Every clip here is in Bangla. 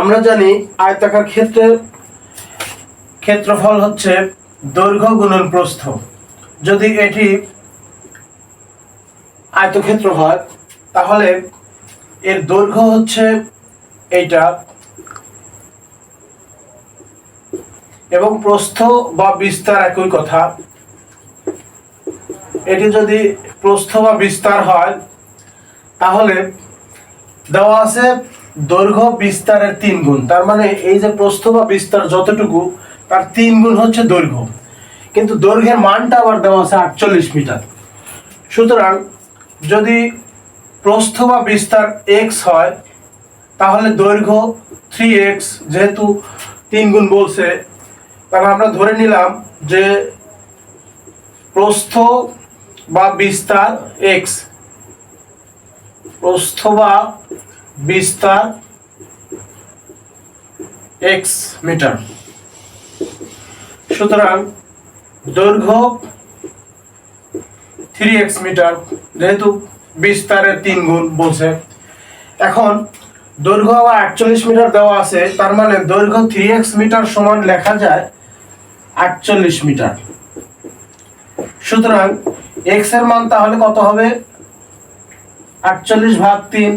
আমরা জানি আয়তাকার ক্ষেত্রের ক্ষেত্রফল হচ্ছে দৈর্ঘ্য গুণন প্রস্থ। যদি এটি আয়তক্ষেত্র হয়, তাহলে এর দৈর্ঘ্য হচ্ছে এইটা এবং প্রস্থ বা বিস্তার একই কথা। এটি যদি প্রস্থ বা বিস্তার হয়, তাহলে দেওয়া আছে দৈর্ঘ্য বিস্তারের তিন গুণ। তার মানে এই যে প্রস্থ বা বিস্তার যতটুকু, তার তিন গুণ হচ্ছে দৈর্ঘ্য। কিন্তু দৈর্ঘ্যের মানটা আবার দেওয়া আছে আটচল্লিশ মিটার। সুতরাং যদি প্রস্থ বা বিস্তার এক্স হয়, তাহলে দৈর্ঘ্য থ্রি এক্স যেহেতু তিন গুণ বলছে, তাহলে আমরা ধরে নিলাম যে প্রস্থ বা বিস্তার এক্স প্রস্থ বা বিস্তার এক্স মিটার। সুতরাং দৈর্ঘ্য থ্রি এক্স মিটার, যেহেতু বিস্তারের তিন গুণ বলছে। এখন দৈর্ঘ্য আবার আটচল্লিশ মিটার দেওয়া আছে, তার মানে দৈর্ঘ্য থ্রি এক্স মিটার সমান লেখা যায় আটচল্লিশ মিটার। সুতরাং এক্সের মান তাহলে কত হবে? আটচল্লিশ ভাগ তিন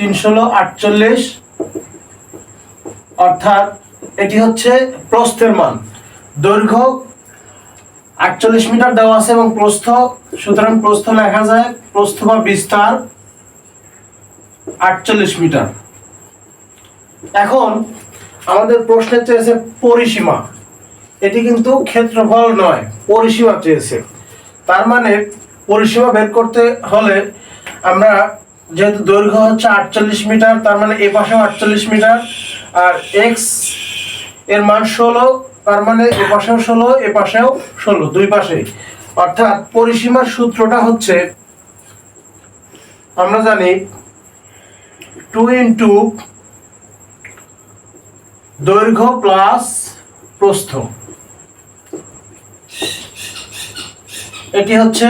তিন ষোলো আটচল্লিশ। অর্থাৎ এটি হচ্ছে প্রস্থের মান। দৈর্ঘ্য আটচল্লিশ মিটার দেওয়া আছে এবং প্রস্থ, সুতরাং প্রস্থ লেখা যায় প্রস্থ বা বিস্তার আটচল্লিশ মিটার। এখন আমাদের প্রশ্নে চেয়েছে পরিসীমা। এটি কিন্তু ক্ষেত্রফল নয়, পরিসীমা চেয়েছে। তার মানে পরিসীমা বের করতে হলে আমরা যেহেতু দৈর্ঘ্য হচ্ছে আটচল্লিশ মিটার, তার মানে এ পাশেও আটচল্লিশ মিটার, আর এক্সের মান ষোলো, তার মানে এ পাশেও ষোলো, এ পাশেও ষোলো, দুই পাশে। অর্থাৎ পরিসীমার সূত্রটা হচ্ছে, আমরা জানি টু ইন্টু দৈর্ঘ্য প্লাস প্রস্থ। এটি হচ্ছে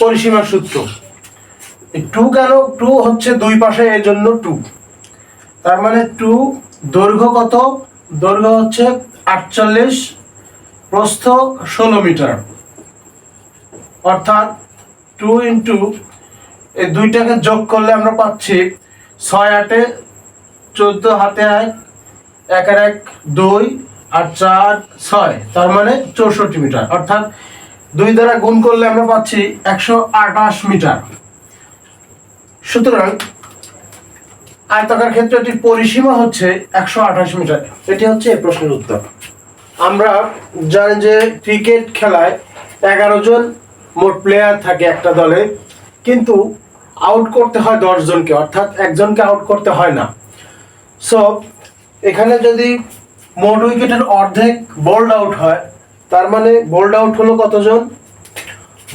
পরিসীমার সূত্র। টু কেন? টু হচ্ছে দুই পাশে এর জন্য টু। তার মানে টু, দৈর্ঘ্য কত? দৈর্ঘ্য হচ্ছে আটচল্লিশ প্রস্থ ষোলো মিটার। অর্থাৎ টু ইন্টু, এই দুইটাকে যোগ করলে আমরা পাচ্ছি ছয় আটে, চোদ্দ হাতে এক এক আর এক দুই, আর চার ছয়। তার মানে চৌষট্টি মিটার। অর্থাৎ দুই দ্বারা গুণ করলে আমরা পাচ্ছি একশো আঠাশ মিটার। সুতরাং আয়তাকার ক্ষেত্রে এটির পরিসীমা হচ্ছে একশো আঠাশ মিটার। এটি হচ্ছে এই প্রশ্নের উত্তর। আমরা জানি যে ক্রিকেট খেলায় এগারো জন মোট প্লেয়ার থাকে একটা দলে, কিন্তু আউট করতে হয় দশ জনকে, অর্থাৎ একজনকে আউট করতে হয় না। সো এখানে যদি মোট উইকেটের অর্ধেক বোল্ড আউট হয়, তার মানে বোল্ড আউট হলো কতজন?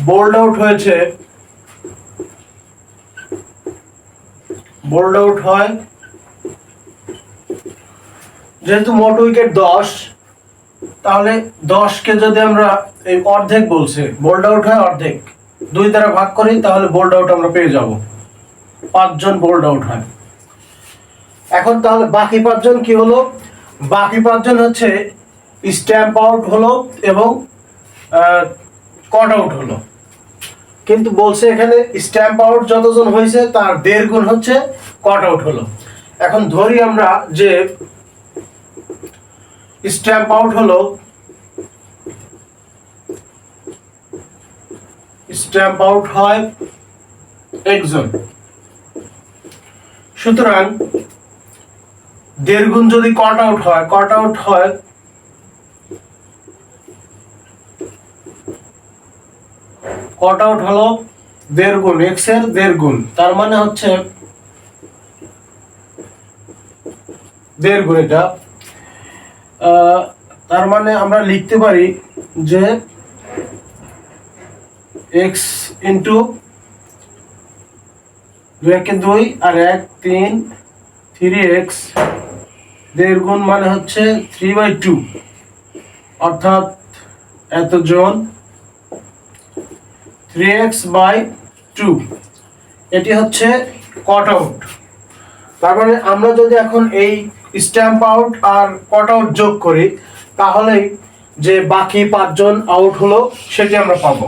বোল্ড আউট হয়েছে বোল্ড আউট হয়। যেহেতু মোট উইকেট দশ, তাহলে দশকে যদি আমরা এই অর্ধেক বলছে, বোল্ড আউট হয় অর্ধেক, দুই দ্বারা ভাগ করি, তাহলে বোল্ড আউট আমরা পেয়ে যাব। পাঁচজন বোল্ড আউট হয়। এখন তাহলে বাকি পাঁচজন কি হলো? বাকি পাঁচজন হচ্ছে স্ট্যাম্প আউট হলো এবং কট আউট হলো। কিন্তু বলছে এখানে স্ট্যাম্প আউট যতজন হয়েছে, তার দেড় গুণ হচ্ছে কট আউট হলো। এখন ধরি আমরা যে স্ট্যাম্প আউট হলো স্ট্যাম্প আউট হয় একজন সুতরাং দেড় গুণ যদি কট আউট হয় কট আউট হয় কট আউট হলো দেড় গুণ এক্সের দেড় গুণ। তার মানে হচ্ছে দেড় গুণ এটা। তার মানে আমরা লিখতে পারি যে এক্স ইন্টু দুই একে দুই আর এক তিন থ্রি এক্স দেড় গুণ মানে হচ্ছে থ্রি বাই টু অর্থাৎ এতজন থ্রি এক্স বাই টু এটি হচ্ছে কট আউট তার মানে আমরা যদি এখন এই স্ট্যাম্প আউট আর কট আউট যোগ করি তাহলেই যে বাকি পাঁচজন আউট হলো, সেটি আমরা পাবো।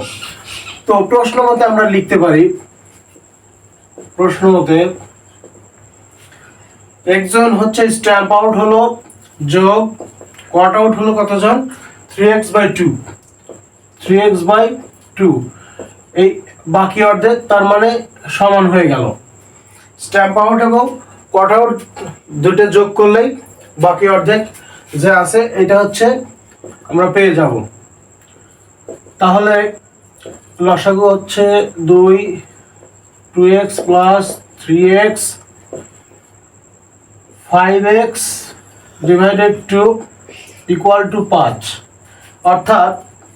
তো প্রশ্ন মতে আমরা লিখতে পারি, প্রশ্ন মতে একজন হচ্ছে স্ট্যাম্প আউট হলো, যোগ কট আউট হলো কতজন? Three x by two three x by two এই বাকি অর্ধেক তার মানে সমান হয়ে গেল। স্ট্যাম্প আউট এবং কট আউট দুটো যোগ করলেই বাকি অর্ধেক যে আছে, এটা হচ্ছে আমরা পেয়ে যাব। তাহলে লসাগু হচ্ছে দুই two x plus three x five x divided two equal to পাঁচ। অর্থাৎ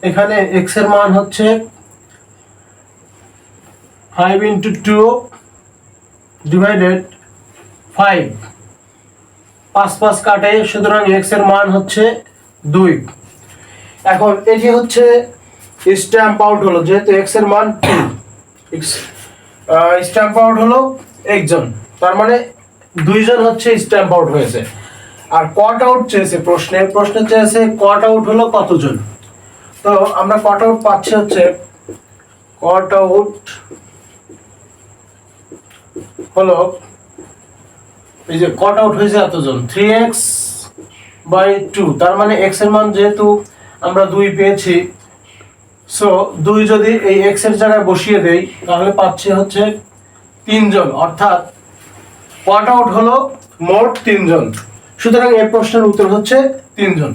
এখানে এক্সের মান হচ্ছে five into two divided five পাঁচ পাঁচ কাটে, সুতরাং এক্সের মান হচ্ছে দুই। এখন এটি হচ্ছে স্ট্যাম্প আউট হলো, যেহেতু এক্সের মান স্ট্যাম্প আউট হলো একজন, তার মানে দুইজন হচ্ছে স্ট্যাম্প আউট হয়েছে। আর কট আউট চেয়েছে, প্রশ্নে প্রশ্নে চেয়েছে কট আউট হলো কতজন? তো আমরা কট আউট পাচ্ছি হচ্ছে কট আউট হলো, এই যে কট আউট হয়েছে এতজন থ্রি এক্স বাই টু তার মানে এক্সের মান যেহেতু আমরা দুই পেয়েছি সো দুই যদি এই এক্সের জায়গায় বসিয়ে দেই, তাহলে পাচ্ছি হচ্ছে তিনজন, অর্থাৎ কট আউট হলো মোট তিনজন। সুতরাং এই প্রশ্নের উত্তর হচ্ছে তিনজন।